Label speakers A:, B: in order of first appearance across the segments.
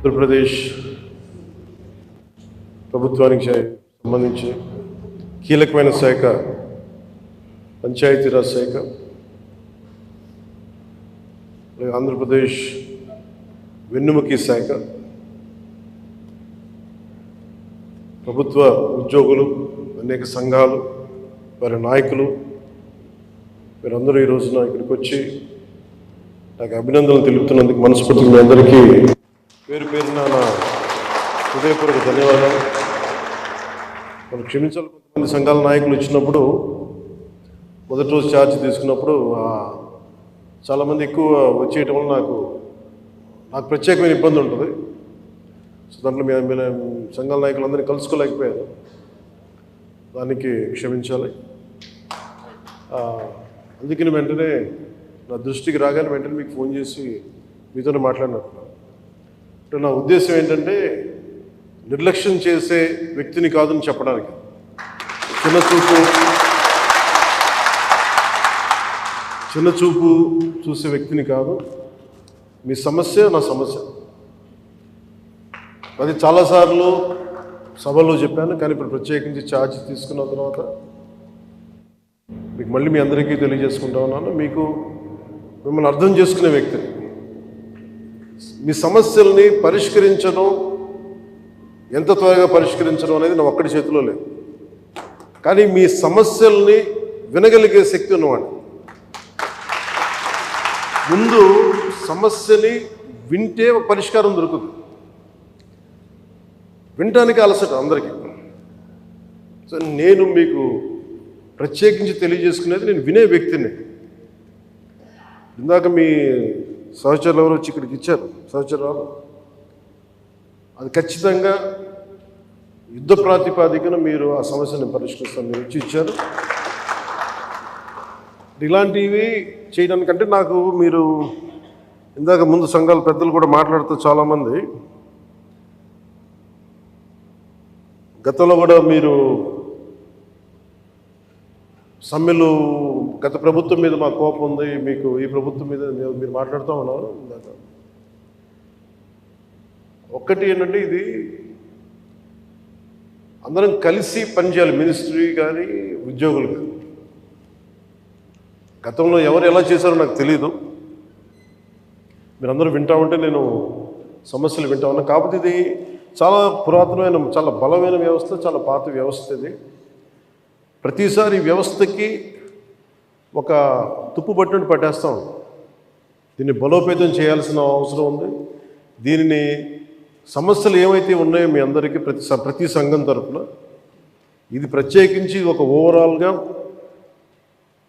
A: ఆంధ్రప్రదేశ్ ప్రభుత్వానికి సంబంధించి కీలకమైన శాఖ పంచాయతీరాజ్ శాఖ ఆంధ్రప్రదేశ్ వెన్నుముకి శాఖ ప్రభుత్వ ఉద్యోగులు అనేక సంఘాలు వారి నాయకులు మీరందరూ ఈ రోజున ఇక్కడికి వచ్చి నాకు అభినందనలు తెలుపుతున్నందుకు మనస్ఫూర్తిగా మీ అందరికీ పేరు పేరున నా హృదయపూర్వక ధన్యవాదాలు. మనం క్షమించాలి కొంతమంది సంఘాల నాయకులు వచ్చినప్పుడు మొదటి రోజు ఛార్జ్ తీసుకున్నప్పుడు చాలామంది ఎక్కువ వచ్చేయటం వల్ల నాకు నాకు ప్రత్యేకమైన ఇబ్బంది ఉంటుంది. సో దాంట్లో మీ మీ సంఘాల నాయకులందరినీ కలుసుకోలేకపోయారు దానికి క్షమించాలి. అందుకని వెంటనే నా దృష్టికి రాగానే వెంటనే మీకు ఫోన్ చేసి మీతోనే మాట్లాడినట్టున్నాను. అంటే నా ఉద్దేశం ఏంటంటే నిర్లక్ష్యం చేసే వ్యక్తిని కాదని చెప్పడానికి. చిన్న చూపు చిన్న చూపు చూసే వ్యక్తిని కాదు. మీ సమస్య నా సమస్య. అది చాలాసార్లు సభలో చెప్పాను కానీ ఇప్పుడు ప్రత్యేకించి ఛార్జ్ తీసుకున్న తర్వాత మీకు మళ్ళీ మీ అందరికీ తెలియజేసుకుంటా ఉన్నాను. మీకు మిమ్మల్ని అర్థం చేసుకునే వ్యక్తిని మీ సమస్యల్ని పరిష్కరించడం ఎంత త్వరగా పరిష్కరించడం అనేది నా ఒక్కడి చేతిలో లేదు. కానీ మీ సమస్యల్ని వినగలిగే శక్తి ఉన్నవాడు ముందు సమస్యని వింటే పరిష్కారం దొరుకుతుంది. వినటానికి అలసట అందరికీ. సో నేను మీకు ప్రత్యేకించి తెలియజేసుకునేది నేను వినే వ్యక్తిని. ఇందాక మీ సహచరులు ఎవరు వచ్చి ఇక్కడికి ఇచ్చారు. సహచరాలు అది ఖచ్చితంగా యుద్ధ ప్రాతిపాదికన మీరు ఆ సమస్యను పరిష్కరిస్తాను మీరు వచ్చి ఇచ్చారు. ఇలాంటివి చేయడానికంటే నాకు మీరు ఇందాక ముందు సంఘాల పెద్దలు కూడా మాట్లాడుతూ చాలామంది. గతంలో కూడా మీరు సమ్మెలు గత ప్రభుత్వం మీద మా కోపం ఉంది మీకు ఈ ప్రభుత్వం మీద మీరు- మీరు మాట్లాడుతూ ఉన్నారు ఇందాక ఒక్కటి ఏంటంటే ఇది అందరం కలిసి పనిచేయాలి మినిస్ట్రీ కానీ ఉద్యోగులు కానీ. గతంలో ఎవరు ఎలా చేశారో నాకు తెలియదు మీరందరూ వింటా ఉంటే నేను సమస్యలు వింటా ఉన్నా. కాకపోతే ఇది చాలా పురాతనమైన చాలా బలమైన వ్యవస్థ చాలా పాత వ్యవస్థ ఇది. ప్రతిసారి వ్యవస్థకి ఒక తుప్పు పట్టుని పట్టేస్తాం. దీన్ని బలోపేతం చేయాల్సిన అవసరం ఉంది. దీనిని సమస్యలు ఏమైతే ఉన్నాయో మీ అందరికీ ప్రతి ప్రతి సంఘం తరపున ఇది ప్రత్యేకించి ఒక ఓవరాల్గా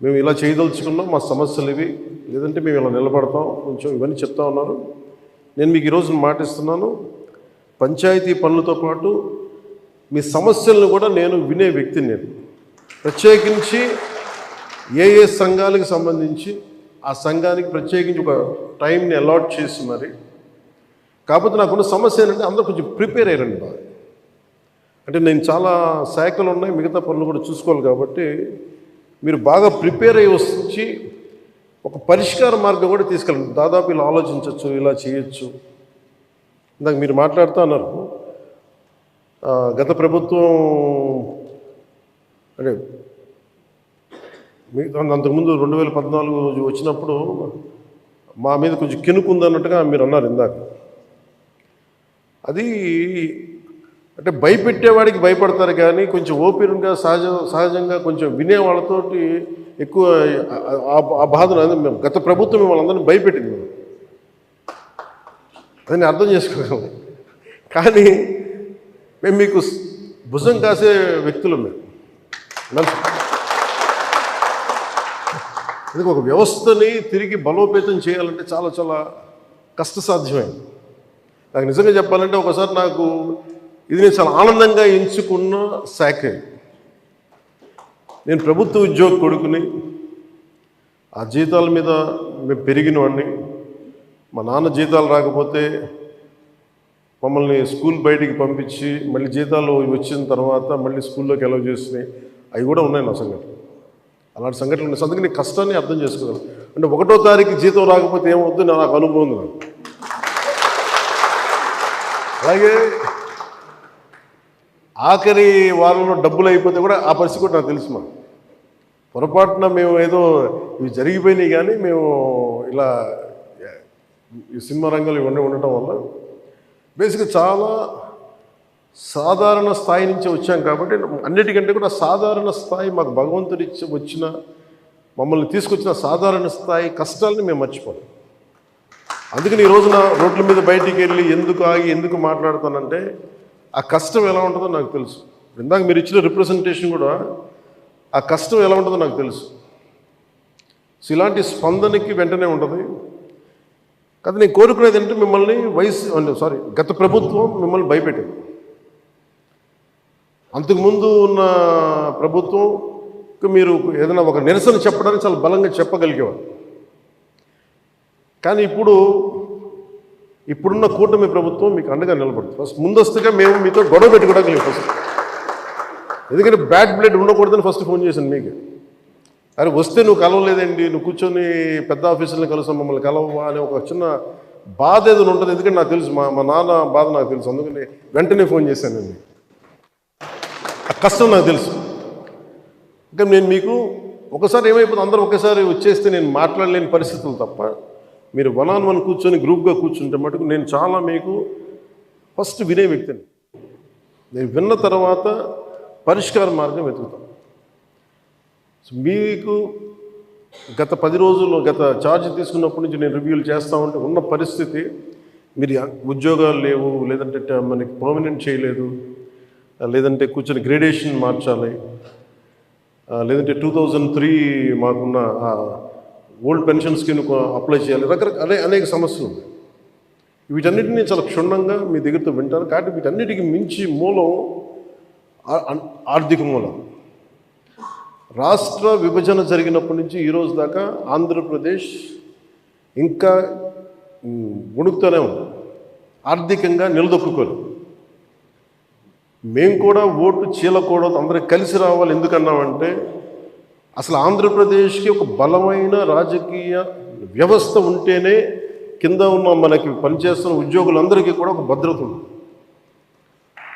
A: మేము ఇలా చేయదలుచుకున్నాం. మా సమస్యలు ఇవి. లేదంటే మేము ఇలా నిలబడతాం. కొంచెం ఇవన్నీ చెప్తా ఉన్నారు. నేను మీకు ఈరోజు మాటిస్తున్నాను. పంచాయతీ పనులతో పాటు మీ సమస్యలను కూడా నేను వినే వ్యక్తిని నేను. ప్రత్యేకించి ఏ ఏ సంఘాలకు సంబంధించి ఆ సంఘానికి ప్రత్యేకించి ఒక టైంని అలాట్ చేసి మరి కాకపోతే నాకున్న సమస్య ఏంటంటే అందరూ కొంచెం ప్రిపేర్ అయ్యారండి బాగా. అంటే నేను చాలా శాఖలు ఉన్నాయి మిగతా పనులు కూడా చూసుకోవాలి కాబట్టి మీరు బాగా ప్రిపేర్ అయ్యి వచ్చి ఒక పరిష్కార మార్గం కూడా తీసుకెళ్ళండి. దాదాపు ఇలా ఆలోచించవచ్చు ఇలా చేయొచ్చు. ఇందాక మీరు మాట్లాడుతూ అన్నారు గత ప్రభుత్వం అంటే మీ అంతకుముందు రెండు వేల పద్నాలుగు రోజు వచ్చినప్పుడు మా మీద కొంచెం కినుకుంది అన్నట్టుగా మీరు అన్నారు ఇందాక. అది అంటే భయపెట్టేవాడికి భయపడతారు కానీ కొంచెం ఓపెన్గా సహజ సహజంగా కొంచెం వినే వాళ్ళతోటి ఎక్కువ ఆ- ఆ- బాధను మేము. గత ప్రభుత్వం మిమ్మల్ని అందరినీ భయపెట్టింది. దాన్ని అర్థం చేసుకోగలం కానీ మేము మీకు భుజం కాసే వ్యక్తులు మేము. అందుకే ఒక వ్యవస్థని తిరిగి బలోపేతం చేయాలంటే చాలా చాలా కష్టసాధ్యమైంది. నాకు నిజంగా చెప్పాలంటే ఒకసారి నాకు ఇది నేను చాలా ఆనందంగా ఎంచుకున్న శాఖ. నేను ప్రభుత్వ ఉద్యోగ కొడుకుని ఆ జీతాల మీద మేము పెరిగిన వాడిని. మా నాన్న జీతాలు రాకపోతే మమ్మల్ని స్కూల్ బయటికి పంపించి మళ్ళీ జీతాలు వచ్చిన తర్వాత మళ్ళీ స్కూల్లోకి ఎలవ్ చేసినాయి అవి కూడా ఉన్నాయి నా సంగతి. అలాంటి సంఘటనలు ఉన్నాయి. అందుకే నీ కష్టాన్ని అర్థం చేసుకోగలను అంటే ఒకటో తారీఖు జీతం రాకపోతే ఏమవుద్దు? నాకు అనుభవం ఉంది అలాగే ఆఖరి వారంలో డబ్బులు అయిపోతే కూడా ఆ పరిస్థితి కూడా నాకు తెలుసు మా పొరపాటున మేము ఏదో ఇవి జరిగిపోయినాయి కానీ మేము ఇలా ఈ సినిమా రంగంలో ఇవన్నీ ఉండటం వల్ల బేసిక్గా చాలా సాధారణ స్థాయి నుంచి వచ్చాం కాబట్టి అన్నిటికంటే కూడా సాధారణ స్థాయి మాకు భగవంతుడి వచ్చిన మమ్మల్ని తీసుకొచ్చిన సాధారణ స్థాయి కష్టాలని మేము మర్చిపోం. అందుకని ఈ రోజున రోడ్ల మీద బయటికి వెళ్ళి ఎందుకు ఆగి ఎందుకు మాట్లాడతానంటే ఆ కష్టం ఎలా ఉంటుందో నాకు తెలుసు. ఇందాక మీరు ఇచ్చిన రిప్రజెంటేషన్ కూడా ఆ కష్టం ఎలా ఉంటుందో నాకు తెలుసు. సో ఇలాంటి స్పందనకి వెంటనే ఉంటుంది. కదా నేను కోరుకునేది ఏంటంటే మిమ్మల్ని వయసు సారీ గత ప్రభుత్వం మిమ్మల్ని భయపెట్టింది. అంతకుముందు ఉన్న ప్రభుత్వం మీరు ఏదైనా ఒక నిరసన చెప్పడానికి చాలా బలంగా చెప్పగలిగేవారు. కానీ ఇప్పుడు ఇప్పుడున్న కూటమి ప్రభుత్వం మీకు అండగా నిలబడుతుంది. ఫస్ట్ ముందస్తుగా మేము మీతో గొడవ పెట్టుకోవడానికి ఫస్ట్. ఎందుకంటే బ్యాడ్ బ్లడ్ ఉండకూడదని ఫస్ట్ ఫోన్ చేశాను మీకు. అరే వస్తే నువ్వు కలవలేదండి నువ్వు కూర్చొని పెద్ద ఆఫీసులను కలుసా మమ్మల్ని కలవా అని ఒక చిన్న బాధ ఏదైనా ఉంటుంది. ఎందుకంటే నాకు తెలుసు మా మా నాన్న బాధ నాకు తెలుసు. అందుకని వెంటనే ఫోన్ చేశానండి ఆ కష్టం నాకు తెలుసు. ఇంకా నేను మీకు ఒకసారి ఏమైపోతుంది? అందరూ ఒకేసారి వచ్చేస్తే నేను మాట్లాడలేని పరిస్థితులు తప్ప మీరు వన్ ఆన్ వన్ కూర్చొని గ్రూప్గా కూర్చుంటే మటుకు నేను చాలా మీకు ఫస్ట్ వినే వ్యక్తిని. నేను విన్న తర్వాత పరిష్కార మార్గం వెతుకుతాను. సో మీకు గత పది రోజుల్లో గత ఛార్జ్ తీసుకున్నప్పటి నుంచి నేను రివ్యూలు చేస్తా ఉంటే ఉన్న పరిస్థితి మీరు ఉద్యోగాలు లేవు లేదంటే మనకి పర్మనెంట్ చేయలేదు లేదంటే కూర్చొని గ్రేడేషన్ మార్చాలి. లేదంటే టూ థౌజండ్ త్రీ మాకున్న ఓల్డ్ పెన్షన్ స్కీమ్ అప్లై చేయాలి. రకరకాల అనే అనేక సమస్యలు ఉన్నాయి. వీటన్నిటిని చాలా క్షుణ్ణంగా మీ దగ్గరతో వింటారు కాబట్టి వీటన్నిటికీ మించి మూలం ఆర్థిక మూలం. రాష్ట్ర విభజన జరిగినప్పటి నుంచి ఈరోజు దాకా ఆంధ్రప్రదేశ్ ఇంకా ఉమ్, ఉణుకుతూనే ఉంది. ఆర్థికంగా నిలదొక్కుకోలేదు. మేము కూడా ఓటు చీలకూడదు అందరం కలిసి రావాలి. ఎందుకన్నామంటే అసలు ఆంధ్రప్రదేశ్కి ఒక బలమైన రాజకీయ వ్యవస్థ ఉంటేనే కింద ఉన్న మనకి పనిచేస్తున్న ఉద్యోగులందరికీ కూడా ఒక భద్రత ఉంది.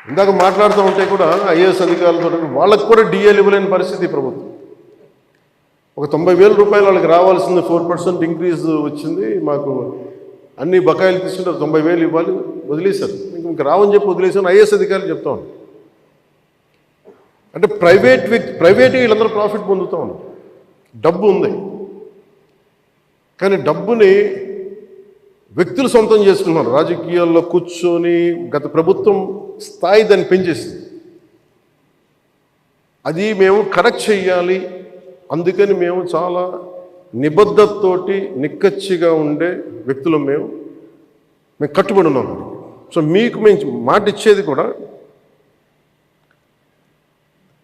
A: ఇందాక మాట్లాడుతూ ఉంటే కూడా ఐఏఎస్ అధికారులతో వాళ్ళకు కూడా డిఏలు ఇవ్వలేని పరిస్థితి ప్రభుత్వం. ఒక తొంభై వేల రూపాయలు వాళ్ళకి రావాల్సింది ఫోర్ పర్సెంట్ ఇంక్రీజ్ వచ్చింది మాకు అన్ని బకాయిలు తీసుకుంటారు తొంభై వేలు ఇవ్వాలి వదిలేశారు. ఇంక రావని చెప్పి వదిలేసాను ఐఏఎస్ అధికారులు చెప్తా ఉన్నాను అంటే ప్రైవేట్ వ్యక్తి ప్రైవేట్ వీళ్ళందరూ ప్రాఫిట్ పొందుతూ ఉన్నారు. డబ్బు ఉంది. కానీ డబ్బుని వ్యక్తులు సొంతం చేసుకున్నారు రాజకీయాల్లో కూర్చొని గత ప్రభుత్వం స్థాయి దాన్ని పెంచేసింది. అది మేము కరెక్ట్ చెయ్యాలి. అందుకని మేము చాలా నిబద్ధతతోటి నిక్కచ్చిగా ఉండే వ్యక్తులు మేము. మేము కట్టుబడి ఉన్నాం. సో మీకు మేము మాట ఇచ్చేది కూడా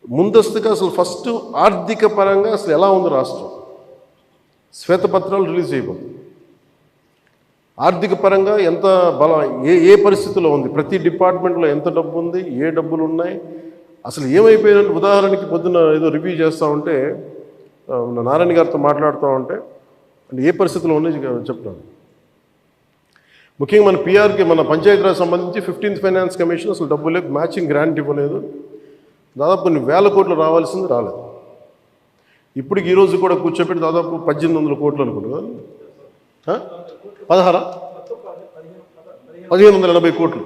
A: ముందస్తుగా అసలు ఫస్ట్ ఆర్థిక పరంగా అసలు ఎలా ఉంది రాష్ట్రం? శ్వేతపత్రాలు రిలీజ్ చేయబోతుంది ఆర్థిక పరంగా ఎంత బలం ఏ ఏ పరిస్థితిలో ఉంది? ప్రతి డిపార్ట్మెంట్లో ఎంత డబ్బు ఉంది ఏ డబ్బులు ఉన్నాయి అసలు ఏమైపోయినట్టు ఉదాహరణకి పొద్దున ఏదో రివ్యూ చేస్తూ ఉంటే నారాయణ గారితో మాట్లాడుతూ ఉంటే అంటే ఏ పరిస్థితిలో ఉన్నాయి చెప్తాను. ముఖ్యంగా మన పిఆర్కి మన పంచాయతీరాజ్ సంబంధించి ఫిఫ్టీన్త్ ఫైనాన్స్ కమిషన్ అసలు డబ్బు లేదు మ్యాచింగ్ గ్రాంట్ ఇవ్వలేదు. దాదాపు కొన్ని వేల కోట్లు రావాల్సింది రాలేదు. ఇప్పటికి ఈరోజు కూడా కూర్చోబెట్టి దాదాపు పద్దెనిమిది వందల కోట్లు అనుకుంటున్నా పదహారా? పదిహేను వందల ఎనభై కోట్లు.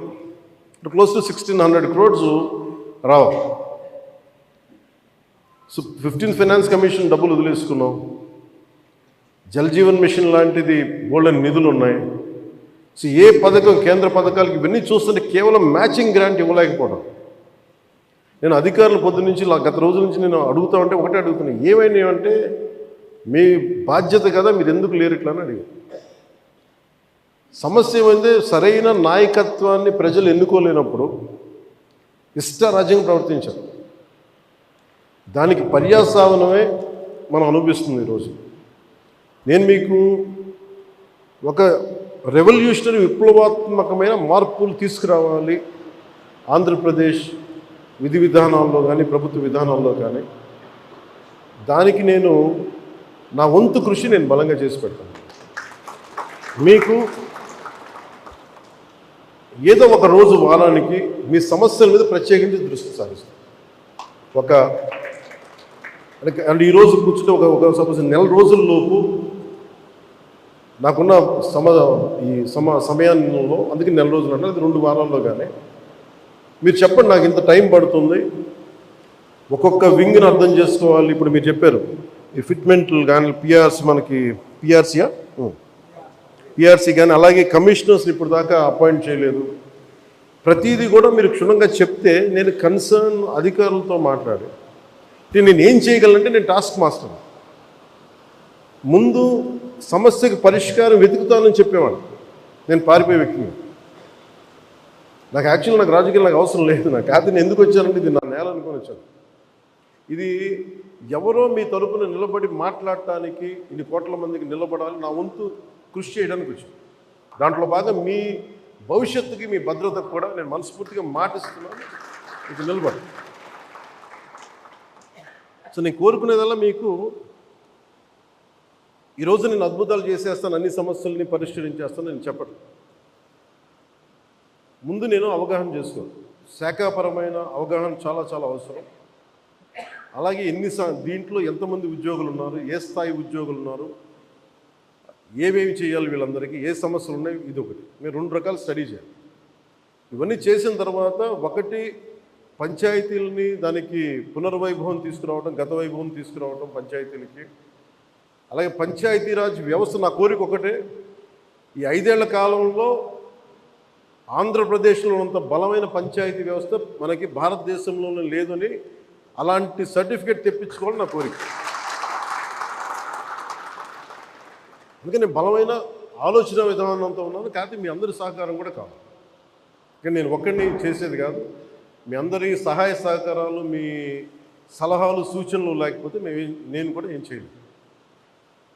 A: Close to sixteen hundred crores రావాలి సో ఫిఫ్టీన్ ఫైనాన్స్ కమిషన్ డబ్బులు వదిలేసుకున్నాం. జలజీవన్ మిషన్ లాంటిది బోల్డెన్ నిధులు ఉన్నాయి. సో ఏ పథకం కేంద్ర పథకాలకి ఇవన్నీ చూస్తుంటే కేవలం మ్యాచింగ్ గ్రాంట్ ఇవ్వలేకపోవడం. నేను అధికారులు పొద్దు నుంచి గత రోజుల నుంచి నేను అడుగుతా ఉంటే ఒకటే అడుగుతున్నాను ఏమైనాయంటే మీ బాధ్యత కదా మీరు ఎందుకు లేరు ఇట్లా అని అడిగాను సమస్య ఏమైంది సరైన నాయకత్వాన్ని ప్రజలు ఎన్నుకోలేనప్పుడు ఇష్టారాజ్యంగా ప్రవర్తించారు. దానికి పర్యాసావనమే మనం అనుభవిస్తుంది ఈరోజు నేను మీకు ఒక రెవల్యూషనరీ విప్లవాత్మకమైన మార్పులు తీసుకురావాలి. ఆంధ్రప్రదేశ్ విధి విధానాల్లో కానీ ప్రభుత్వ విధానాల్లో కానీ దానికి నేను నా వంతు కృషి నేను బలంగా చేసి పెడతాను. మీకు ఏదో ఒక రోజు వారానికి మీ సమస్యల మీద ప్రత్యేకించి దృష్టి సారిస్తాం ఒక అంటే ఈరోజు కూర్చుంటే ఒక ఒక సపోజ్ నెల రోజుల్లోపు నాకున్న సమ ఈ సమ సమయంలో అందుకే నెల రోజులు అంటే అది రెండు వారాల్లో కానీ మీరు చెప్పండి నాకు ఇంత టైం పడుతుంది. ఒక్కొక్క వింగ్ని అర్థం చేసుకోవాలి ఇప్పుడు మీరు చెప్పారు. ఈ ఫిట్మెంట్లు కానీ పిఆర్సి మనకి పిఆర్సీయా పిఆర్సీ కానీ అలాగే కమిషనర్స్ని ఇప్పుడు దాకా అపాయింట్ చేయలేదు. ప్రతిదీ కూడా మీరు క్షుణ్ణంగా చెప్తే నేను కన్సర్న్ అధికారులతో మాట్లాడి నేను ఏం చేయగలనంటే నేను టాస్క్ మాస్టర్. ముందు సమస్యకు పరిష్కారం వెతుకుతానని చెప్పేవాడు నేను పారిపోయే వ్యక్తిని. నాకు యాక్చువల్ నాకు రాజకీయాలు నాకు అవసరం లేదు. నాకు కాదు నేను ఎందుకు వచ్చానంటే ఇది నా నేల అనుకొని వచ్చాను. ఇది ఎవరో మీ తరపున నిలబడి మాట్లాడటానికి ఇన్ని కోట్ల మందికి నిలబడాలి నా వంతు కృషి చేయడానికి వచ్చాను. దాంట్లో బాగా మీ భవిష్యత్తుకి మీ భద్రతకు కూడా నేను మనస్ఫూర్తిగా మాటిస్తున్నాను. ఇది నిలబడి. సో నేను కోరుకునేదల్లా మీకు ఈరోజు నేను అద్భుతాలు చేసేస్తాను అన్ని సమస్యల్ని పరిష్కరించేస్తాను నేను చెప్పట్లేదు ముందు నేను అవగాహన చేసుకోను. శాఖాపరమైన అవగాహన చాలా చాలా అవసరం. అలాగే ఎన్ని దీంట్లో ఎంతమంది ఉద్యోగులు ఉన్నారు ఏ స్థాయి ఉద్యోగులు ఉన్నారు ఏమేమి చేయాలి వీళ్ళందరికీ ఏ సమస్యలు ఉన్నాయి ఇది ఒకటి. మీరు రెండు రకాలు స్టడీ చేయాలి. ఇవన్నీ చేసిన తర్వాత ఒకటి పంచాయతీలని దానికి పునర్వైభవం తీసుకురావడం గత వైభవం తీసుకురావడం పంచాయతీలకి. అలాగే పంచాయతీరాజ్ వ్యవస్థ నా కోరిక ఒకటే. ఈ ఐదేళ్ళ కాలంలో ఆంధ్రప్రదేశ్లో ఉన్నంత బలమైన పంచాయతీ వ్యవస్థ మనకి భారతదేశంలోనే లేదని అలాంటి సర్టిఫికేట్ తెప్పించుకోవాలని నా కోరిక. అందుకని బలమైన ఆలోచన విధానంతో ఉన్నాను కాకపోతే మీ అందరి సహకారం కూడా కావాలి. కానీ నేను ఒక్కడిని చేసేది కాదు. మీ అందరి సహాయ సహకారాలు మీ సలహాలు సూచనలు లేకపోతే మేము నేను కూడా ఏం చేయలేదు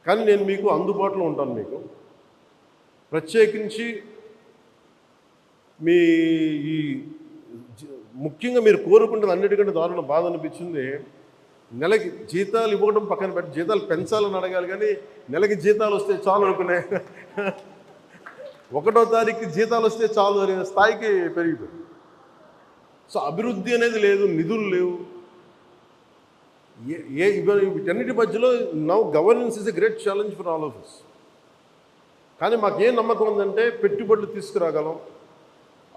A: కానీ నేను మీకు అందుబాటులో ఉంటాను మీకు. ప్రత్యేకించి మీ ఈ ముఖ్యంగా మీరు కోరుకుంటున్న అన్నిటికంటే దారుణ బాధ అనిపించింది. నెలకి జీతాలు ఇవ్వడం పక్కన పెట్టి జీతాలు పెంచాలని అడగాలి కానీ నెలకి జీతాలు వస్తే చాలు అనుకునే ఒకటో తారీఖు జీతాలు వస్తే చాలు అనే స్థాయికి పెరిగిపోయింది. సో అభివృద్ధి అనేది లేదు నిధులు లేవు. ఏ ఏ వీటన్నిటి మధ్యలో now governance is a great challenge for all of us. కానీ మాకేం నమ్మకం ఉందంటే పెట్టుబడులు తీసుకురాగలం.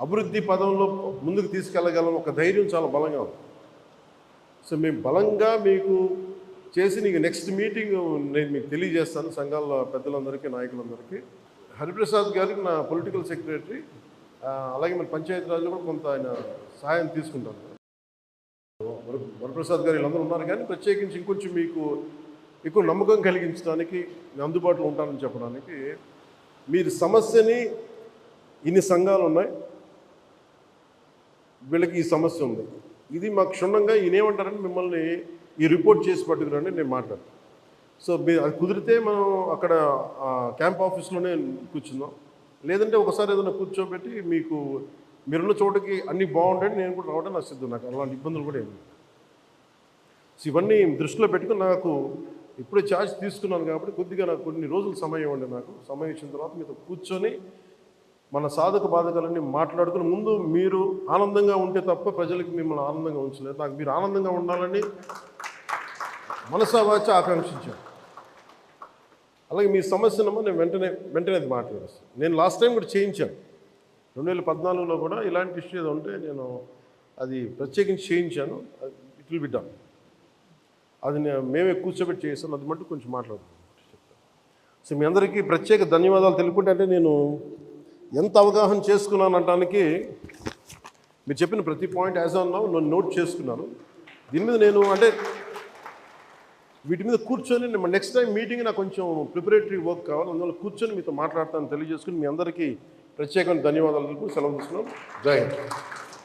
A: అభివృద్ధి పదంలో ముందుకు తీసుకెళ్ళగలం ఒక ధైర్యం చాలా బలంగా ఉంది. సో మేము బలంగా మీకు చేసి నీకు నెక్స్ట్ మీటింగ్ నేను మీకు తెలియజేస్తాను సంఘాల పెద్దలందరికీ నాయకులందరికీ. హరిప్రసాద్ గారికి నా పొలిటికల్ సెక్రటరీ అలాగే మన పంచాయతీరాజ్లో కూడా కొంత ఆయన సహాయం తీసుకుంటాను వరప్రసాద్ గారు వీళ్ళందరూ ఉన్నారు కానీ ప్రత్యేకించి ఇంకొంచెం మీకు ఎక్కువ నమ్మకం కలిగించడానికి నేను అందుబాటులో ఉంటానని చెప్పడానికి మీరు సమస్యని ఇన్ని సంఘాలు ఉన్నాయి. వీళ్ళకి ఈ సమస్య ఉంది. ఇది మాకు క్షుణ్ణంగా ఈయనేమంటారని మిమ్మల్ని ఈ రిపోర్ట్ చేసి పట్టుకురండి నేను మాట్లాడతాను. సో అది కుదిరితే మనం అక్కడ క్యాంప్ ఆఫీస్లోనే కూర్చుందాం. లేదంటే ఒకసారి ఏదైనా కూర్చోబెట్టి మీకు మీరున్న చోటుకి అన్నీ బాగుంటాయని నేను కూడా రావడం నా సిద్ధం నాకు అలాంటి ఇబ్బందులు కూడా ఏమి సో ఇవన్నీ దృష్టిలో పెట్టుకుని నాకు ఇప్పుడే ఛార్జ్ తీసుకున్నాను కాబట్టి కొద్దిగా నాకు కొన్ని రోజులు సమయం ఇవ్వండి నాకు. సమయం ఇచ్చిన తర్వాత మీతో కూర్చొని మన సాధక బాధకాలన్నీ మాట్లాడుకుని ముందు మీరు ఆనందంగా ఉంటే తప్ప ప్రజలకు మిమ్మల్ని ఆనందంగా ఉంచలేదు. నాకు మీరు ఆనందంగా ఉండాలని మనసా వాచ ఆకాంక్షించాను. అలాగే మీ సమస్యనమ్మా నేను వెంటనే వెంటనే అది మాట్లాడేస్తాను. నేను లాస్ట్ టైం కూడా చేయించాను. రెండు వేల పద్నాలుగులో కూడా ఇలాంటి ఇష్యూ ఏదో ఉంటే నేను అది ప్రత్యేకించి చేయించాను. It will be done. అది నేను మేమే కూర్చోబెట్టి చేస్తాను అది మట్టు కొంచెం మాట్లాడుతున్నాను సో మీ అందరికీ ప్రత్యేక ధన్యవాదాలు తెలుపుకుంటే అంటే నేను ఎంత అవగాహన చేసుకున్నాను అనడానికి మీరు చెప్పిన ప్రతి పాయింట్ యాజ్ ఆన్ నౌ నేను నోట్ చేసుకున్నాను. దీని మీద నేను అంటే వీటి మీద కూర్చొని నేను నెక్స్ట్ టైం మీటింగ్ నాకు కొంచెం ప్రిపరేటరీ వర్క్ కావాలి. అందువల్ల కూర్చొని మీతో మాట్లాడతాను తెలియజేసుకుని మీ అందరికీ ప్రత్యేకమైన ధన్యవాదాలు సెలవు తీసుకున్నాం జై హింద్.